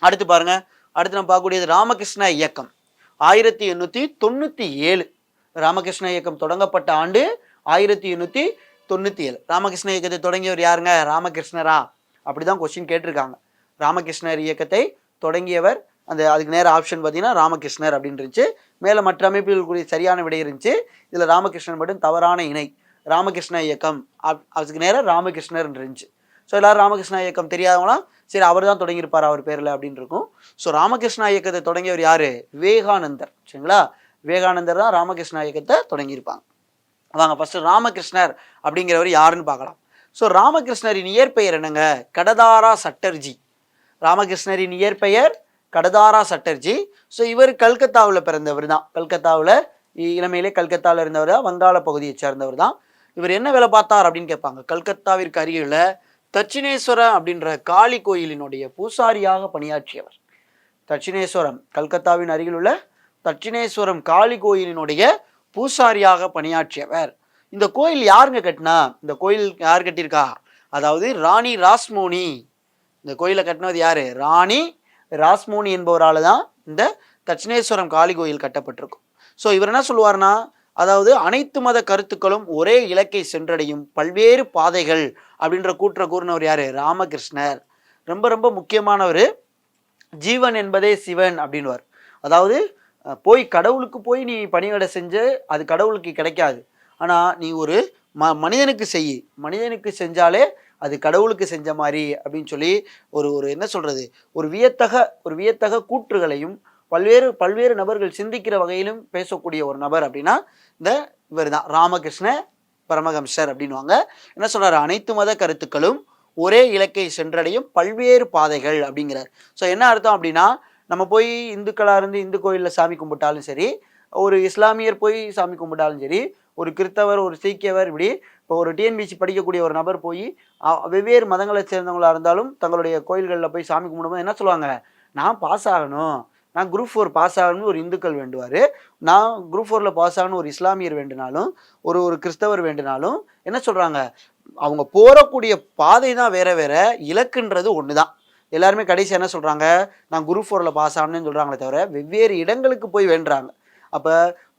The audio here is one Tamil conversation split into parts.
அடுத்து பாருங்க. அடுத்து நம்ம பார்க்கக்கூடியது ராமகிருஷ்ண இயக்கம். ஆயிரத்தி எண்ணூற்றி தொண்ணூற்றி ஏழு ராமகிருஷ்ண இயக்கம் தொடங்கப்பட்ட ஆண்டு ஆயிரத்தி எண்ணூற்றி தொண்ணூற்றி ஏழு. ராமகிருஷ்ண இயக்கத்தை தொடங்கியவர் யாருங்க? ராமகிருஷ்ணரா. அப்படிதான் கொஸ்டின் கேட்டிருக்காங்க. ராமகிருஷ்ணர் இயக்கத்தை தொடங்கியவர் அந்த அதுக்கு நேர ஆப்ஷன் பார்த்தீங்கன்னா ராமகிருஷ்ணர் அப்படின்னு இருந்துச்சு. மேலே மற்ற அமைப்புகளுக்குரிய சரியான விடை இருந்துச்சு. இதில் ராமகிருஷ்ணன் மட்டும் தவறான இணை. ராமகிருஷ்ண இயக்கம். அப்- அதுக்கு நேரம் ராமகிருஷ்ணர் இருந்துச்சு. ஸோ எல்லாரும் ராமகிருஷ்ண இயக்கம் தெரியாதவங்களாம் சரி அவர் தான் தொடங்கியிருப்பார் அவர் பேரில் அப்படின்னு இருக்கும். ஸோ ராமகிருஷ்ணா இயக்கத்தை தொடங்கியவர் யார்? விவேகானந்தர். சரிங்களா? விவேகானந்தர் தான் ராமகிருஷ்ணா இயக்கத்தை தொடங்கியிருப்பாங்க. வாங்க ஃபஸ்ட்டு ராமகிருஷ்ணர் அப்படிங்கிறவர் யாருன்னு பார்க்கலாம். ஸோ ராமகிருஷ்ணரின் இயற்பெயர் என்னங்க? கடதாரா சட்டர்ஜி. ராமகிருஷ்ணரின் இயற்பெயர் கடதாரா சட்டர்ஜி. ஸோ இவர் கல்கத்தாவில் பிறந்தவர் தான். கல்கத்தாவில் இளமையிலே கல்கத்தாவில் இருந்தவர் தான். வங்காள பகுதியை சேர்ந்தவர் தான். இவர் என்ன வேலை பார்த்தார் அப்படின்னு கேட்பாங்க. கல்கத்தாவிற்கு அருகில் தட்சிணேஸ்வரம் அப்படின்ற காளி கோயிலினுடைய பூசாரியாக பணியாற்றியவர். தட்சிணேஸ்வரம் கல்கத்தாவின் அருகில் உள்ள தட்சிணேஸ்வரம் காளி கோயிலினுடைய பூசாரியாக பணியாற்றியவர். இந்த கோயில் யாருங்க கட்டினா? இந்த கோயில் யார் கட்டியிருக்கா? அதாவது ராணி ராஸ்மோனி. இந்த கோயிலை கட்டினது யாரு? ராணி ராஸ்மோனி என்பவரால் தான் இந்த தட்சிணேஸ்வரம் காளி கோயில் கட்டப்பட்டிருக்கும். ஸோ இவர் என்ன சொல்லுவார்னா அதாவது அனைத்து மத கருத்துக்களும் ஒரே இலக்கை சென்றடையும் பல்வேறு பாதைகள் அப்படின்ற கூற்ற கூறினவர் யாரு? ராமகிருஷ்ணர். ரொம்ப ரொம்ப முக்கியமானவர். ஜீவன் என்பதே சிவன் அப்படின்வார் அதாவது போய் கடவுளுக்கு போய் நீ பணிவிடை செஞ்சு அது கடவுளுக்கு கிடைக்காது. ஆனால் நீ ஒரு ம மனிதனுக்கு செய். மனிதனுக்கு செஞ்சாலே அது கடவுளுக்கு செஞ்ச மாதிரி அப்படின்னு சொல்லி ஒரு ஒரு என்ன சொல்கிறது ஒரு வியத்தக ஒரு வியத்தக கூற்றுகளையும் பல்வேறு பல்வேறு நபர்கள் சிந்திக்கிற வகையிலும் பேசக்கூடிய ஒரு நபர் அப்படின்னா இந்த இவர் தான் ராமகிருஷ்ண பரமஹம்சர் அப்படின்வாங்க என்ன சொல்றாரு? அனைத்து மத கருத்துக்களும் ஒரே இலக்கை சென்றடையும் பல்வேறு பாதைகள் அப்படிங்கிறார். ஸோ என்ன அர்த்தம் அப்படின்னா நம்ம போய் இந்துக்களாக இருந்து இந்து கோயிலில் சாமி கும்பிட்டாலும் சரி ஒரு இஸ்லாமியர் போய் சாமி கும்பிட்டாலும் சரி ஒரு கிறிஸ்தவர் ஒரு சீக்கியவர் இப்படி இப்போ ஒரு டிஎன்பிசி படிக்கக்கூடிய ஒரு நபர் போய் வெவ்வேறு மதங்களை சேர்ந்தவங்களாக இருந்தாலும் தங்களுடைய கோயில்களில் போய் சாமி கும்பிடும்போது என்ன சொல்லுவாங்க? நான் பாஸ் ஆகணும். நான் குரூப் ஃபோர் பாஸ் ஆகணும்னு ஒரு இந்துக்கள் வேண்டுவார். நான் குரூப் ஃபோரில் பாஸ் ஆகணும் ஒரு இஸ்லாமியர் வேண்டுனாலும் ஒரு ஒரு கிறிஸ்தவர் வேண்டுனாலும் என்ன சொல்கிறாங்க அவங்க போகக்கூடிய பாதை தான் வேற வேற இலக்குன்றது ஒன்று தான் எல்லாருமே கடைசி என்ன சொல்கிறாங்க நான் குரூப் ஃபோரில் பாஸ் ஆகணும்னு சொல்கிறாங்களே தவிர வெவ்வேறு இடங்களுக்கு போய் வேண்டுறாங்க. அப்போ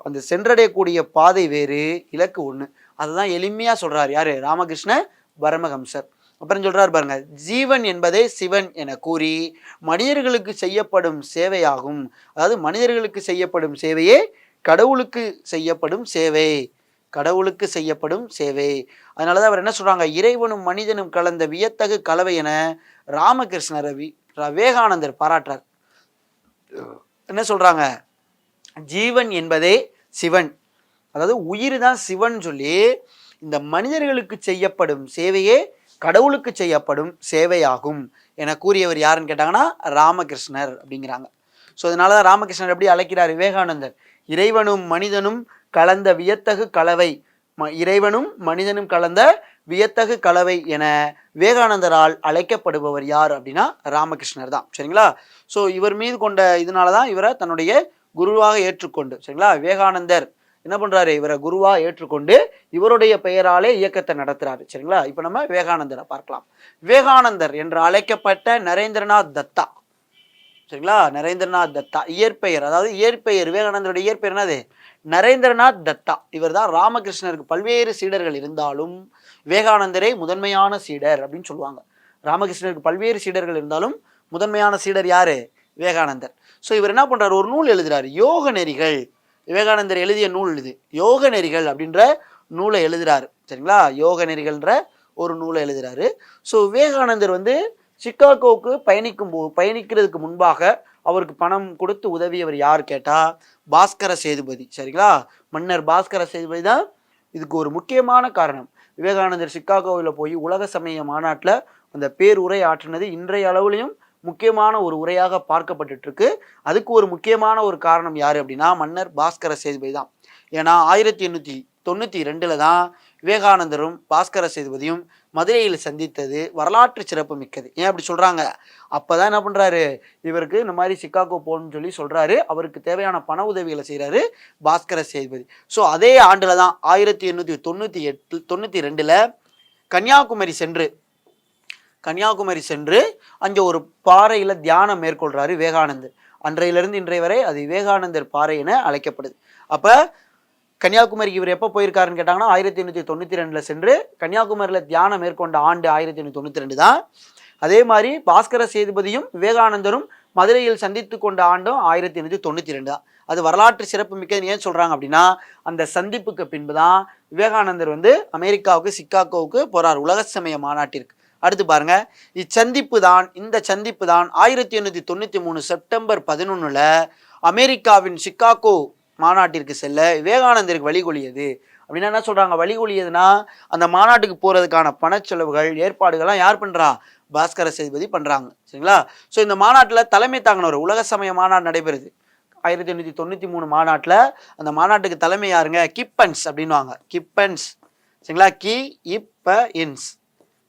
அந்த சென்றடையக்கூடிய பாதை வேறு இலக்கு ஒன்று அதுதான் எளிமையாக சொல்கிறார் யார்? ராமகிருஷ்ண பரமஹம்சர். அப்புறம் சொல்றாரு பாருங்க ஜீவன் என்பதே சிவன் என கூறி மனிதர்களுக்கு செய்யப்படும் சேவையாகும். அதாவது மனிதர்களுக்கு செய்யப்படும் சேவையே கடவுளுக்கு செய்யப்படும் சேவை. கடவுளுக்கு செய்யப்படும் சேவை. அதனால தான் அவர் என்ன சொல்றாங்க இறைவனும் மனிதனும் கலந்த வியத்தகு கலவை என ராமகிருஷ்ண ரவி விவேகானந்தர் பாராட்டுறார். என்ன சொல்றாங்க ஜீவன் என்பதே சிவன் அதாவது உயிர் தான் சிவன் சொல்லி இந்த மனிதர்களுக்கு செய்யப்படும் சேவையே கடவுளுக்கு செய்யப்படும் சேவையாகும் என கூறியவர் யாருன்னு கேட்டாங்கன்னா ராமகிருஷ்ணர் அப்படிங்கிறாங்க. ஸோ அதனால தான் ராமகிருஷ்ணர் எப்படி அழைக்கிறார்? விவேகானந்தர். இறைவனும் மனிதனும் கலந்த வியத்தகு கலவை ம- இறைவனும் மனிதனும் கலந்த வியத்தகு கலவை என விவேகானந்தரால் அழைக்கப்படுபவர் யார் அப்படின்னா ராமகிருஷ்ணர் தான். சரிங்களா? ஸோ இவர் மீது கொண்ட இதனால தான் இவரை தன்னுடைய குருவாக ஏற்றுக்கொண்டு சரிங்களா? விவேகானந்தர் என்ன பண்ணுறாரு இவரை குருவாக ஏற்றுக்கொண்டு இவருடைய பெயராலே இயக்கத்தை நடத்துகிறாரு சரிங்களா? இப்போ நம்ம விவேகானந்தரை பார்க்கலாம். விவேகானந்தர் என்று அழைக்கப்பட்ட நரேந்திரநாத் தத்தா. சரிங்களா? நரேந்திரநாத் தத்தா இயற்பெயர். அதாவது இயற்பெயர் விவேகானந்தருடைய இயற்பெயர் என்னது? நரேந்திரநாத் தத்தா. இவர் தான் ராமகிருஷ்ணருக்கு பல்வேறு சீடர்கள் இருந்தாலும் விவேகானந்தரே முதன்மையான சீடர் அப்படின்னு சொல்லுவாங்க. ராமகிருஷ்ணருக்கு பல்வேறு சீடர்கள் இருந்தாலும் முதன்மையான சீடர் யாரு? விவேகானந்தர். ஸோ இவர் என்ன பண்ணுறாரு ஒரு நூல் எழுதுறாரு. யோக நெறிகள் விவேகானந்தர் எழுதிய நூல் இது. யோக நெறிகள் அப்படின்ற நூலை எழுதுகிறாரு சரிங்களா? யோக நெறிகள்ன்ற ஒரு நூலை எழுதுகிறாரு ஸோ விவேகானந்தர் வந்து சிக்காகோவுக்கு பயணிக்கும் போ பயணிக்கிறதுக்கு முன்பாக அவருக்கு பணம் கொடுத்து உதவியவர் யார் கேட்டால் பாஸ்கர சேதுபதி. சரிங்களா? மன்னர் பாஸ்கர சேதுபதி தான் இதுக்கு ஒரு முக்கியமான காரணம். விவேகானந்தர் சிக்காகோவில் போய் உலக சமய மாநாட்டில் அந்த பேருரை ஆற்றினது இன்றைய அளவுலையும் முக்கியமான ஒரு உரையாக பார்க்கப்பட்டு இருக்கு அதுக்கு ஒரு முக்கியமான ஒரு காரணம் யார் அப்படின்னா மன்னர் பாஸ்கர சேதுபதி தான். ஏன்னா ஆயிரத்தி எண்ணூற்றி தொண்ணூற்றி ரெண்டில் தான் விவேகானந்தரும் பாஸ்கர சேதுபதியும் மதுரையில் சந்தித்தது வரலாற்று சிறப்பு மிக்கது. ஏன் அப்படி சொல்கிறாங்க அப்போ தான் என்ன பண்ணுறாரு இவருக்கு இந்த மாதிரி சிக்காகோ போகணும்னு சொல்லி சொல்கிறாரு அவருக்கு தேவையான பண உதவிகளை செய்கிறாரு பாஸ்கர சேதுபதி. ஸோ அதே ஆண்டில் தான் ஆயிரத்தி எண்ணூற்றி தொண்ணூற்றி எட்டு தொண்ணூற்றி ரெண்டில் கன்னியாகுமரி சென்று கன்னியாகுமரி சென்று அங்கே ஒரு பாறையில் தியானம் மேற்கொள்கிறாரு விவேகானந்தர். அன்றையிலிருந்து இன்றைய வரை அது விவேகானந்தர் பாறை என அழைக்கப்படுது. அப்போ கன்னியாகுமரிக்கு இவர் எப்போ போயிருக்காருன்னு கேட்டாங்கன்னா ஆயிரத்தி எண்ணூற்றி தொண்ணூற்றி ரெண்டில் சென்று கன்னியாகுமரியில் தியானம் மேற்கொண்ட ஆண்டு ஆயிரத்தி எண்ணூற்றி தொண்ணூற்றி ரெண்டு தான். அதே மாதிரி பாஸ்கர சேதுபதியும் விவேகானந்தரும் மதுரையில் சந்தித்து கொண்ட ஆண்டும் ஆயிரத்தி எண்ணூற்றி தொண்ணூற்றி ரெண்டு தான். அது வரலாற்று சிறப்பு மிக்கது ஏன் சொல்கிறாங்க அப்படின்னா அந்த சந்திப்புக்கு பின்பு தான் விவேகானந்தர் வந்து அமெரிக்காவுக்கு சிக்காகோவுக்கு போகிறார் உலக சமய மாநாட்டிற்கு. அடுத்து பாருங்க. இச்சந்திப்பு தான் இந்த சந்திப்பு தான் ஆயிரத்தி எண்ணூற்றி தொண்ணூற்றி மூணு செப்டம்பர் பதினொன்றில் அமெரிக்காவின் சிக்காகோ மாநாட்டிற்கு செல்ல விவேகானந்தருக்கு வழிகொழியது அப்படின்னா என்ன சொல்கிறாங்க வழிகொழியதுன்னா அந்த மாநாட்டுக்கு போகிறதுக்கான பணச்செலவுகள் ஏற்பாடுகள்லாம் யார் பண்ணுறா பாஸ்கர சேதுபதி பண்ணுறாங்க சரிங்களா? ஸோ இந்த மாநாட்டில் தலைமை தாங்கினவர் உலக சமய மாநாடு நடைபெறுது. ஆயிரத்தி எண்ணூற்றி தொண்ணூற்றி மூணு மாநாட்டில் அந்த மாநாட்டுக்கு தலைமை யாருங்க? கிப்பன்ஸ் அப்படின்வாங்க கிப்பன்ஸ். சரிங்களா? கி இப்ப இன்ஸ்.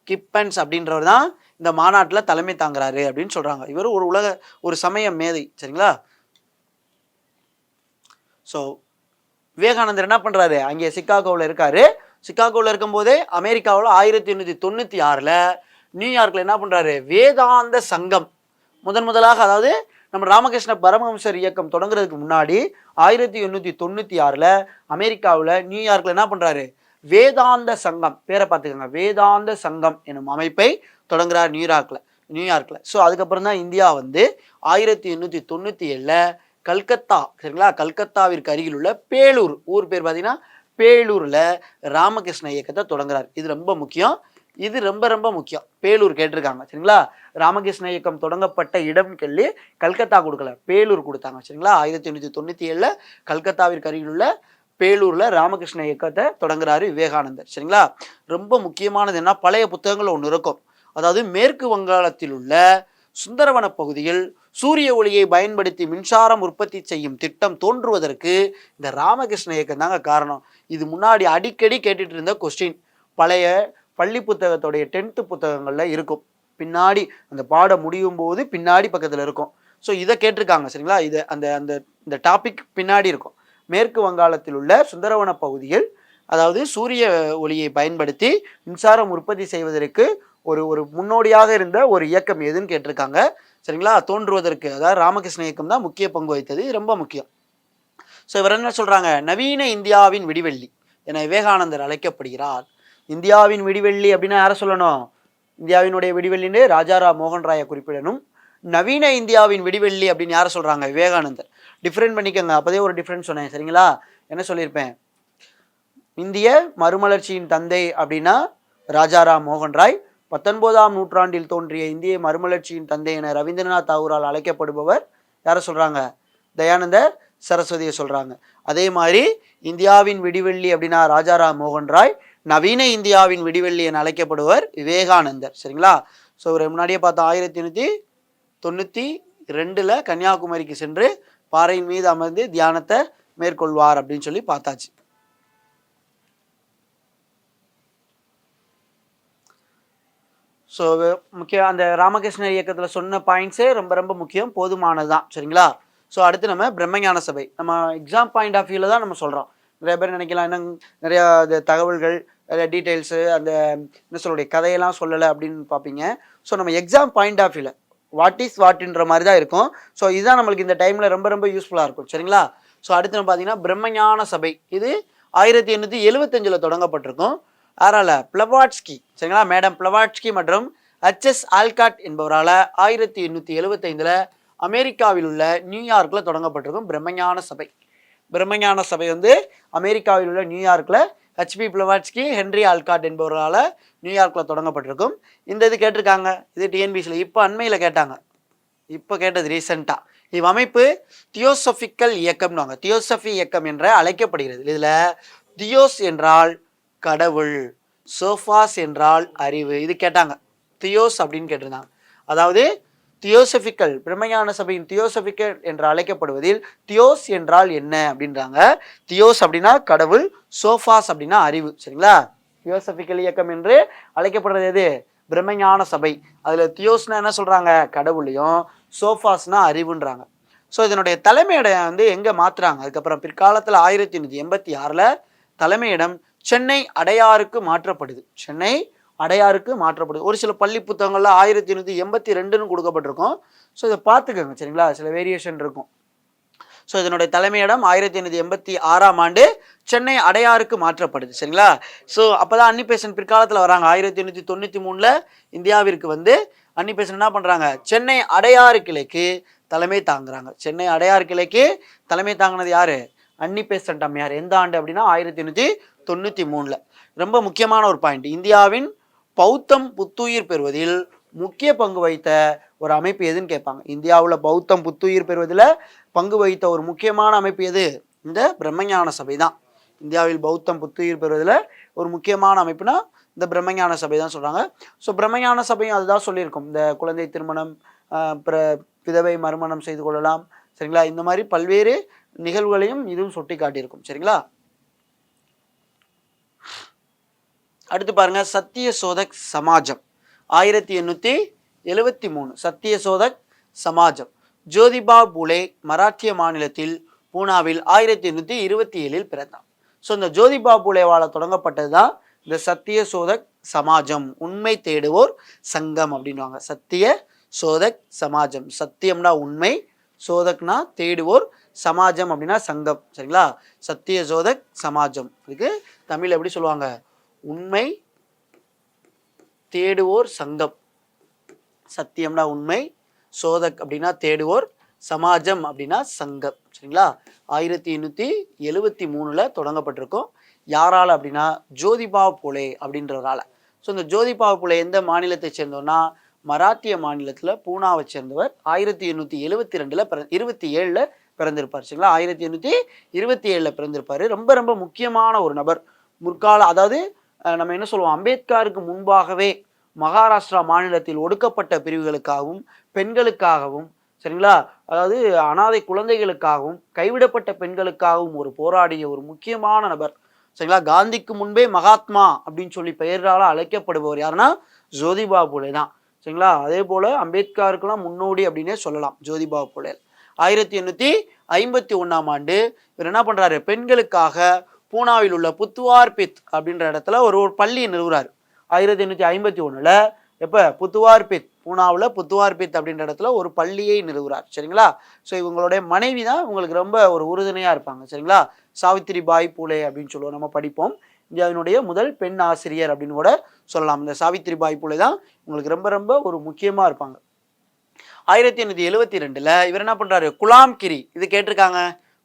கிப்பன்ஸ் அப்படின்றவர் தான் இந்த மாநாட்டில் தலைமை தாங்குறாரு அப்படின்னு சொல்கிறாங்க இவர் ஒரு உலக ஒரு சமய மேதை சரிங்களா? ஸோ விவேகானந்தர் என்ன பண்ணுறாரு அங்கே சிக்காகோவில் இருக்காரு. சிக்காகோவில் இருக்கும்போதே அமெரிக்காவில் ஆயிரத்தி எண்ணூற்றி தொண்ணூற்றி ஆறில் நியூயார்க்கில் என்ன பண்ணுறாரு வேதாந்த சங்கம். முதன் முதலாக அதாவது நம்ம ராமகிருஷ்ண பரமஹம்சர் இயக்கம் தொடங்குறதுக்கு முன்னாடி ஆயிரத்தி எண்ணூற்றி தொண்ணூற்றி ஆறில் அமெரிக்காவில் நியூயார்க்கில் என்ன பண்ணுறாரு வேதாந்த சங்கம் பேரை பார்த்துக்கோங்க. வேதாந்த சங்கம் எனும் அமைப்பை தொடங்குறார் நியூயார்க்கில் நியூயார்க்கில் ஸோ அதுக்கப்புறம் தான் இந்தியா வந்து ஆயிரத்தி எண்ணூற்றி தொண்ணூற்றி ஏழில் கல்கத்தா சரிங்களா? கல்கத்தாவிற்கு அருகில் உள்ள பேலூர் ஊர் பேர் பார்த்தீங்கன்னா பேலூரில் ராமகிருஷ்ண இயக்கத்தை தொடங்குறார். இது ரொம்ப முக்கியம். இது ரொம்ப ரொம்ப முக்கியம். பேலூர் கேட்டிருக்காங்க சரிங்களா? ராமகிருஷ்ண இயக்கம் தொடங்கப்பட்ட இடம் கல்கத்தா கொடுக்கல. பேலூர் கொடுத்தாங்க சரிங்களா? ஆயிரத்தி எண்ணூற்றி தொண்ணூற்றி ஏழில் கல்கத்தாவிற்கு அருகில் உள்ள பேலூரில் ராமகிருஷ்ண இயக்கத்தை தொடங்குறாரு விவேகானந்தர். சரிங்களா? ரொம்ப முக்கியமானது என்ன? பழைய புத்தகங்கள் ஒன்று இருக்கும். அதாவது மேற்கு வங்காளத்தில் உள்ள சுந்தரவன பகுதியில் சூரிய ஒளியை பயன்படுத்தி மின்சாரம் உற்பத்தி செய்யும் திட்டம் தோன்றுவதற்கு இந்த ராமகிருஷ்ண இயக்கம் தாங்க காரணம். இது முன்னாடி அடிக்கடி கேட்டுட்டு இருந்த கொஸ்டின் பழைய பள்ளி புத்தகத்துடைய டென்த்து புத்தகங்களில் இருக்கும். பின்னாடி அந்த பாடம் முடியும் போது பின்னாடி பக்கத்தில் இருக்கும். ஸோ இதை கேட்டிருக்காங்க சரிங்களா? இதை அந்த அந்த இந்த டாபிக் பின்னாடி இருக்கும். மேற்கு வங்காளத்தில் உள்ள சுந்தரவன பகுதியில் அதாவது சூரிய ஒளியை பயன்படுத்தி மின்சாரம் உற்பத்தி செய்வதற்கு ஒரு ஒரு முன்னோடியாக இருந்த ஒரு இயக்கம் எதுன்னு கேட்டிருக்காங்க. சரிங்களா? தோன்றுவதற்கு அதாவது ராமகிருஷ்ண இயக்கம் தான் முக்கிய பங்கு வகித்தது. ரொம்ப முக்கியம். ஸோ இவர் என்ன சொல்கிறாங்க நவீன இந்தியாவின் விடிவெள்ளி என விவேகானந்தர் அழைக்கப்படுகிறார். இந்தியாவின் விடிவெள்ளி அப்படின்னா யாரை சொல்லணும்? இந்தியாவினுடைய விடிவெள்ளின்னு ராஜாராம் மோகன் ராயை குறிப்பிடணும். நவீன இந்தியாவின் விடிவெள்ளி அப்படின்னு யாரை சொல்கிறாங்க விவேகானந்தர். டிஃப்ரெண்ட் பண்ணிக்கோங்க. அப்போதே ஒரு டிஃப்ரெண்ட் சொன்னேன். சரிங்களா? என்ன சொல்லியிருப்பேன்? இந்திய மறுமலர்ச்சியின் தந்தை அப்படின்னா ராஜாராம் மோகன் ராய். பத்தொன்பதாம் நூற்றாண்டில் தோன்றிய இந்திய மறுமலர்ச்சியின் தந்தை என ரவீந்திரநாத் தாகூரால் அழைக்கப்படுபவர் யாரை சொல்கிறாங்க தயானந்த சரஸ்வதியை சொல்கிறாங்க அதே மாதிரி இந்தியாவின் விடிவெள்ளி அப்படின்னா ராஜாராம் மோகன் ராய். நவீன இந்தியாவின் விடிவெள்ளி என அழைக்கப்படுவர் விவேகானந்தர். சரிங்களா? ஸோ ஒரு முன்னாடியே பார்த்தா ஆயிரத்தி எண்ணூற்றி தொண்ணூற்றி ரெண்டில் கன்னியாகுமரிக்கு சென்று பாறையின் மீது அமர்ந்து தியானத்தை மேற்கொள்வார் அப்படின்னு சொல்லி பார்த்தாச்சு. ஸோ முக்கிய அந்த ராமகிருஷ்ண இயக்கத்தில் சொன்ன பாயிண்ட்ஸே ரொம்ப ரொம்ப முக்கியம் போதுமானது தான் சரிங்களா? ஸோ அடுத்து நம்ம பிரம்மஞான சபை. நம்ம எக்ஸாம் பாயிண்ட் ஆஃப் வியூவில் தான் நம்ம சொல்கிறோம் நிறைய பேர் நினைக்கலாம் என்ன நிறையா அந்த தகவல்கள் நிறைய டீட்டெயில்ஸு அந்த என்ன சொல்லுடைய கதையெல்லாம் சொல்லலை அப்படின்னு பார்ப்பீங்க. ஸோ நம்ம எக்ஸாம் பாயிண்ட் ஆஃப் வியூவில் வாட் இஸ் வாட்ன்ற மாதிரி தான் இருக்கும். ஸோ இதுதான் நம்மளுக்கு இந்த டைமில் ரொம்ப ரொம்ப யூஸ்ஃபுல்லாக இருக்கும். சரிங்களா? ஸோ அடுத்து நம்ம பார்த்தீங்கன்னா பிரம்மஞான சபை. இது ஆயிரத்தி எண்ணூற்றி எழுவத்தஞ்சில் தொடங்கப்பட்டிருக்கும். அதனால் பிளவாட்ஸ்கி. சரிங்களா? மேடம் பிளவாட்ஸ்கி மற்றும் ஹச்எஸ் ஆல்காட் என்பவரால் ஆயிரத்தி எண்ணூற்றி எழுவத்தைந்தில் அமெரிக்காவில் உள்ள நியூயார்க்கில் தொடங்கப்பட்டிருக்கும் பிரம்மஞான சபை. பிரம்மஞான சபை வந்து அமெரிக்காவில் உள்ள நியூயார்க்கில் ஹச்பி பிளவாட்ஸ்கி ஹென்ரி ஆல்காட் என்பவரால் நியூயார்க்கில் தொடங்கப்பட்டிருக்கும். இந்த இது கேட்டிருக்காங்க. இது டிஎன்பிசியில் இப்போ அண்மையில் கேட்டாங்க. இப்போ கேட்டது ரீசெண்டாக இவ்வமைப்பு தியோசபிக்கல் இயக்கம்னுவாங்க. தியோசபி இயக்கம் என்ற அழைக்கப்படுகிறது. இதில் தியோஸ் என்றால் கடவுள் சோஃபாஸ் என்றால் அறிவு. இது கேட்டாங்க. தியோஸ் அப்படின்னு கேட்டிருந்தாங்க. அதாவது தியோசபிக்கல் பிரம்மஞான சபையின் தியோசபிக்கல் என்று அழைக்கப்படுவதில் தியோஸ் என்றால் என்ன அப்படின்றாங்க. தியோஸ் அப்படின்னா கடவுள் சோஃபாஸ் அப்படின்னா அறிவு சரிங்களா? தியோசபிக்கல் இயக்கம் என்று அழைக்கப்படுறது எது? பிரம்மஞான சபை. அதில் தியோஸ்னா என்ன சொல்கிறாங்க கடவுளையும் சோஃபாஸ்னா அறிவுன்றாங்க. ஸோ இதனுடைய தலைமையிடம் வந்து எங்கே மாற்றுறாங்க அதுக்கப்புறம் பிற்காலத்தில் ஆயிரத்தி எண்ணூற்றி எண்பத்தி ஆறில் தலைமையிடம் சென்னை அடையாருக்கு மாற்றப்படுது. சென்னை அடையாருக்கு மாற்றப்படுது. ஒரு சில பள்ளி புத்தகங்கள்ல ஆயிரத்தி எண்ணூற்றி எண்பத்தி ரெண்டுன்னு கொடுக்கப்பட்டிருக்கும். ஸோ இதை பார்த்துக்கோங்க சரிங்களா? சில வேரியேஷன் இருக்கும். ஸோ இதனுடைய தலைமையிடம் ஆயிரத்தி எண்ணூற்றி எண்பத்தி ஆறாம் ஆண்டு சென்னை அடையாருக்கு மாற்றப்படுது சரிங்களா? ஸோ அப்போ தான் அன்னிபேசன் பிற்காலத்தில் வராங்க. ஆயிரத்தி எண்ணூற்றி தொண்ணூற்றி மூணில் இந்தியாவிற்கு வந்து அன்னிபேசன் என்ன பண்ணுறாங்க சென்னை அடையாறு கிளைக்கு தலைமை தாங்குறாங்க. சென்னை அடையாறு கிளைக்கு தலைமை தாங்கினது யார்? அன்னிபேசன் அம்மையார் எந்த ஆண்டு அப்படின்னா ஆயிரத்தி எண்ணூற்றி தொண்ணூற்றி மூணில். ரொம்ப முக்கியமான ஒரு பாயிண்ட் இந்தியாவின் பௌத்தம் புத்துயிர் பெறுவதில் முக்கிய பங்கு வகித்த ஒரு அமைப்பு எதுன்னு கேட்பாங்க. இந்தியாவில் பௌத்தம் புத்துயிர் பெறுவதில் பங்கு வகித்த ஒரு முக்கியமான அமைப்பு எது? இந்த பிரம்மஞான சபை தான். இந்தியாவில் பௌத்தம் புத்துயிர் பெறுவதில் ஒரு முக்கியமான அமைப்புனா இந்த பிரம்மஞான சபை தான் சொல்கிறாங்க ஸோ பிரம்மஞான சபையும் அதுதான் சொல்லியிருக்கும். இந்த குழந்தை திருமணம் பிற விதவை மறுமணம் செய்து கொள்ளலாம். சரிங்களா? இந்த மாதிரி பல்வேறு நிகழ்வுகளையும் இதுவும் சுட்டி காட்டியிருக்கும் சரிங்களா? அடுத்து பாருங்க சத்திய சோதக் சமாஜம். ஆயிரத்தி எண்ணூற்றி எழுவத்தி மூணு. சத்திய சோதக் சமாஜம். ஜோதிபா புலே மராட்டிய மாநிலத்தில் பூனாவில் ஆயிரத்தி எண்ணூற்றி இருபத்தி ஏழில் பிறந்தார். ஸோ இந்த ஜோதிபா புலேவால் தொடங்கப்பட்டது தான் இந்த சத்திய சோதக் சமாஜம். உண்மை தேடுவோர் சங்கம் அப்படின்வாங்க சத்திய சோதக் சமாஜம். சத்தியம்னா உண்மை சோதக்னா தேடுவோர் சமாஜம் அப்படின்னா சங்கம். சரிங்களா? சத்திய சோதக் சமாஜம். இதுக்கு தமிழ் எப்படி சொல்லுவாங்க? உண்மை தேடுவோர் சங்கம். சத்தியம்னா உண்மை சோதக் அப்படின்னா தேடுவோர் சமாஜம் அப்படின்னா சங்கம். சரிங்களா? ஆயிரத்தி எண்ணூற்றி எழுவத்தி மூணில் தொடங்கப்பட்டிருக்கும். யாரால் அப்படின்னா ஜோதிபா புலே அப்படின்றவரால. ஸோ இந்த ஜோதிபா புலே எந்த மாநிலத்தை சேர்ந்தோன்னா மராத்திய மாநிலத்தில் பூனாவை சேர்ந்தவர். ஆயிரத்தி எண்ணூற்றி எழுவத்தி ரெண்டில் பிற இருபத்தி ஏழில் பிறந்திருப்பார். சரிங்களா? ஆயிரத்தி எண்ணூற்றி இருபத்தி ஏழில் பிறந்திருப்பார். ரொம்ப ரொம்ப முக்கியமான ஒரு நபர். முற்கால அதாவது நம்ம என்ன சொல்லுவோம்? அம்பேத்கருக்கு முன்பாகவே மகாராஷ்டிரா மாநிலத்தில் ஒடுக்கப்பட்ட பிரிவுகளுக்காகவும் பெண்களுக்காகவும் சரிங்களா? அதாவது அனாதை குழந்தைகளுக்காகவும் கைவிடப்பட்ட பெண்களுக்காகவும் ஒரு போராடிய ஒரு முக்கியமான நபர் சரிங்களா? காந்திக்கு முன்பே மகாத்மா அப்படின்னு சொல்லி பெயரால் அழைக்கப்படுபவர் யாருன்னா? ஜோதிபா புலே தான் சரிங்களா? அதே போல அம்பேத்கருக்கெல்லாம் முன்னோடி அப்படின்னே சொல்லலாம் ஜோதிபா புலே. ஆயிரத்தி எண்ணூற்றி ஐம்பத்தி ஒன்றாம் ஆண்டு இவர் என்ன பண்ணுறாரு பெண்களுக்காக பூனாவில் உள்ள புத்துவார்பித் அப்படின்ற இடத்துல ஒரு ஒரு பள்ளி நிறுவுறாரு. ஆயிரத்தி எண்ணூற்றி ஐம்பத்தி ஒன்றில் எப்போ? புத்துவார்பித் பூனாவில் புத்துவார்பித் அப்படின்ற இடத்துல ஒரு பள்ளியை நிறுவுறார். சரிங்களா? ஸோ இவங்களுடைய மனைவி தான் உங்களுக்கு ரொம்ப ஒரு உறுதுணையாக இருப்பாங்க. சரிங்களா? சாவித்திரி பாய் பூலே அப்படின்னு சொல்லுவோம். நம்ம படிப்போம். இந்தியாவினுடைய முதல் பெண் ஆசிரியர் அப்படின்னு கூட சொல்லலாம். இந்த சாவித்திரி பாய் பூலே தான் உங்களுக்கு ரொம்ப ரொம்ப ஒரு முக்கியமாக இருப்பாங்க. ஆயிரத்தி எண்ணூற்றி எழுவத்தி ரெண்டில் இவர் என்ன பண்ணுறாரு குலாம்கிரி இது கேட்டிருக்காங்க.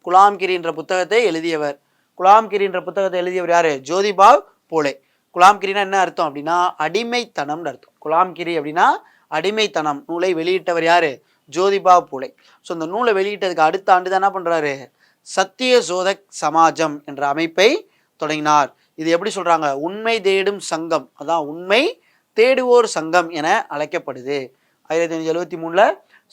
குலாம்கிரின்ற புத்தகத்தை எழுதியவர். குலாம்கிரின்ற புத்தகத்தை எழுதியவர் யாரு? ஜோதிபாவ் போலே. குலாம்கிரினா என்ன அர்த்தம் அப்படின்னா அடிமைத்தனம்னு அர்த்தம். குலாம்கிரி அப்படின்னா அடிமைத்தனம் நூலை வெளியிட்டவர் யாரு? ஜோதிபா போலே. ஸோ இந்த நூலை வெளியிட்டதுக்கு அடுத்த ஆண்டு தான் என்ன பண்ணுறாரு சத்திய சோதக் சமாஜம் என்ற அமைப்பை தொடங்கினார். இது எப்படி சொல்கிறாங்க உண்மை தேடும் சங்கம். அதான் உண்மை தேடுவோர் சங்கம் என அழைக்கப்படுது. ஆயிரத்தி ஐநூற்றி எழுபத்தி மூணில்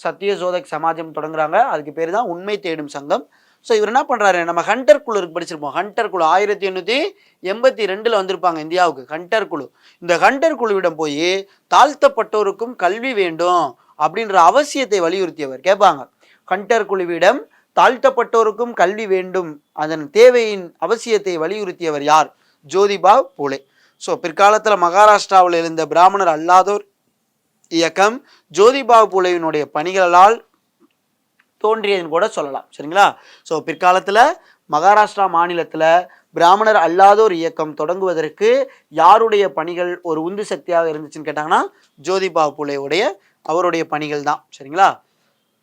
சத்திய சோதக் சமாஜம் தொடங்குறாங்க. அதுக்கு பேர் தான் உண்மை தேடும் சங்கம் ஸோ இவர் என்ன பண்ணுறாரு நம்ம ஹண்டர் குழு படிச்சிருப்போம். ஹண்டர் குழு ஆயிரத்தி எண்ணூற்றி எண்பத்தி ரெண்டில் வந்திருப்பாங்க இந்தியாவுக்கு ஹண்டர் குழு. இந்த ஹண்டர் குழுவிடம் போய் தாழ்த்தப்பட்டோருக்கும் கல்வி வேண்டும் அப்படின்ற அவசியத்தை வலியுறுத்தியவர். கேட்பாங்க ஹண்டர் குழுவிடம் தாழ்த்தப்பட்டோருக்கும் கல்வி வேண்டும். அதன் தேவையின் அவசியத்தை வலியுறுத்தியவர் யார்? ஜோதிபா பூலே. ஸோ பிற்காலத்தில் மகாராஷ்டிராவில் இருந்த பிராமணர் அல்லாதோர் இயக்கம் ஜோதிபா பூலேவினுடைய பணிகளால் தோன்றியதுன்னு கூட சொல்லலாம். சரிங்களா? ஸோ பிற்காலத்தில் மகாராஷ்டிரா மாநிலத்தில் பிராமணர் அல்லாதோர் இயக்கம் தொடங்குவதற்கு யாருடைய பணிகள் ஒரு உந்து சக்தியாக இருந்துச்சுன்னு கேட்டாங்கன்னா ஜோதிபா புலேவுடைய அவருடைய பணிகள் தான். சரிங்களா?